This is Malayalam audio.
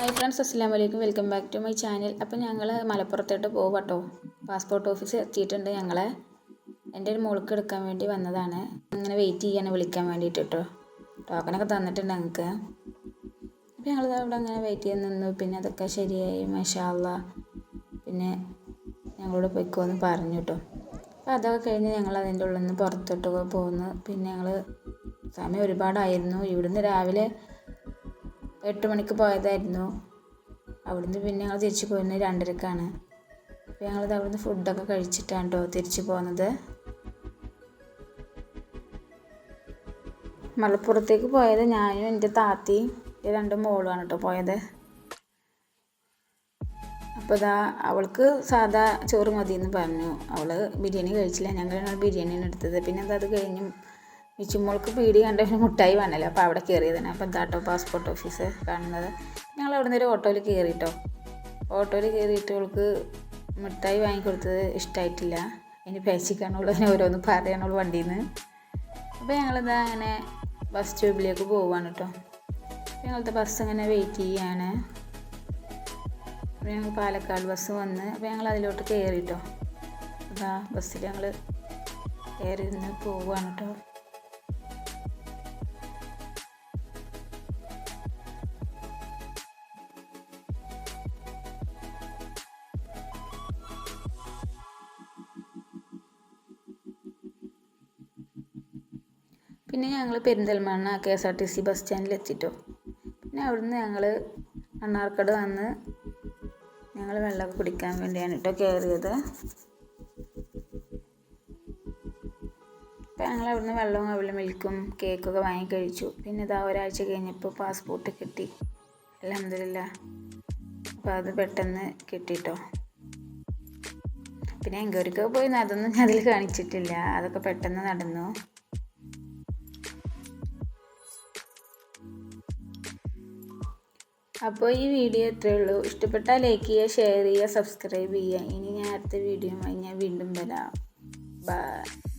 ഹായ് ഫ്രണ്ട്സ് അസ്സാം വലൈക്കും welcome back to my channel അപ്പം ഞങ്ങൾ മലപ്പുറത്തോട്ട് പോകും കേട്ടോ പാസ്പോർട്ട് ഓഫീസ് എത്തിയിട്ടുണ്ട് ഞങ്ങളെ. എന്റെ ഒരു മോൾക്ക് എടുക്കാൻ വേണ്ടി വന്നതാണ്. അങ്ങനെ വെയിറ്റ് ചെയ്യാൻ വിളിക്കാൻ വേണ്ടിയിട്ട് കേട്ടോ ടോക്കണൊക്കെ തന്നിട്ടുണ്ട് ഞങ്ങൾക്ക് അപ്പോൾ ഞങ്ങൾ അവിടെ അങ്ങനെ വെയിറ്റ് ചെയ്യാൻ നിന്നു. പിന്നെ അതൊക്കെ ശരിയായി. മഷാല്ല പിന്നെ ഞങ്ങളോട് പൊയ്ക്കോന്ന് പറഞ്ഞു കേട്ടോ അപ്പോൾ അതൊക്കെ കഴിഞ്ഞ് ഞങ്ങൾ അതിന്റെ ഉള്ളിൽ നിന്ന് പുറത്തോട്ട് പോകുന്നു പിന്നെ. ഞങ്ങൾ സമയം ഒരുപാടായിരുന്നു. ഇവിടുന്ന് രാവിലെ എട്ട് മണിക്ക് പോയതായിരുന്നു. അവിടുന്ന് പിന്നെ ഞങ്ങൾ തിരിച്ചു പോയിരുന്നത് രണ്ടരക്കാണ്. അപ്പോൾ ഞങ്ങളിത് അവിടുന്ന് ഫുഡൊക്കെ കഴിച്ചിട്ടാണ് കേട്ടോ തിരിച്ചു പോകുന്നത് മലപ്പുറത്തേക്ക് പോയത് ഞാനും എന്റെ താത്തി രണ്ട് മോളുമാണ് കേട്ടോ പോയത്. അപ്പോൾ ഇതാ അവൾക്ക് സാധാ ചോറ് മതി എന്ന് പറഞ്ഞു. അവൾ ബിരിയാണി കഴിച്ചില്ല. ഞങ്ങൾ ബിരിയാണിയാണ് എടുത്തത്. പിന്നെ അത് കഴിഞ്ഞ് മിച്ചുമോൾക്ക് പീടി കണ്ട പിന്നെ മുട്ടായി വേണമല്ലോ. അപ്പോൾ അവിടെ കയറിയതാണ്. അപ്പോൾ എന്താട്ടോ പാസ്പോർട്ട് ഓഫീസ് കാണുന്നത്. ഞങ്ങൾ അവിടെ നിന്ന് ഒരു ഓട്ടോയിൽ കയറിയിട്ടോ ഓട്ടോയിൽ കയറിയിട്ട് അവൾക്ക് മിഠായി വാങ്ങിക്കൊടുത്തത് ഇഷ്ടമായിട്ടില്ല ഇനി പേച്ചിക്കാണുള്ളൂ അതിനെ ഓരോന്ന് പറയാനുള്ളൂ വണ്ടിയിൽ നിന്ന് അപ്പോൾ ഞങ്ങളിതാ അങ്ങനെ ബസ് സ്റ്റോപ്പിലേക്ക് പോവുകയാണ് കേട്ടോ ഞങ്ങളത്തെ ബസ് അങ്ങനെ വെയിറ്റ് ചെയ്യാണ്. അപ്പോൾ ഞങ്ങൾ പാലക്കാട് ബസ് വന്ന് അപ്പോൾ ഞങ്ങൾ അതിലോട്ട് കയറിയിട്ടോ അതാ ബസ്സിൽ ഞങ്ങൾ കയറി നിന്ന് പോവുകയാണ് കേട്ടോ പിന്നെ ഞങ്ങൾ Perinthalmanna K S R T C bus സ്റ്റാൻഡിൽ എത്തിട്ടോ. പിന്നെ അവിടുന്ന് ഞങ്ങൾ മണ്ണാർക്കാട് വന്ന് ഞങ്ങൾ വെള്ളമൊക്കെ കുടിക്കാൻ വേണ്ടിയാണ് കേട്ടോ കയറിയത് അപ്പം ഞങ്ങൾ അവിടുന്ന് വെള്ളവും അവളും മിൽക്കും കേക്കൊക്കെ വാങ്ങി കഴിച്ചു. പിന്നെ ഇതാ ഒരാഴ്ച കഴിഞ്ഞപ്പോൾ പാസ്പോർട്ട് കിട്ടി. അലഹമില്ല അപ്പോൾ അത് പെട്ടെന്ന് കിട്ടിട്ടോ. പിന്നെ എങ്കോരിക്കൊക്കെ പോയി അതൊന്നും അതിൽ കാണിച്ചിട്ടില്ല. അതൊക്കെ പെട്ടെന്ന് നടന്നു. അപ്പോൾ ഈ വീഡിയോ ഇത്രയേ ഉള്ളൂ. ഇഷ്ടപ്പെട്ടാൽ ലൈക്ക് ചെയ്യുക ഷെയർ ചെയ്യുക സബ്സ്ക്രൈബ് ചെയ്യുക. ഇനി ഞാൻ അടുത്ത വീഡിയോ ഞാൻ വീണ്ടും വരാം. ബൈ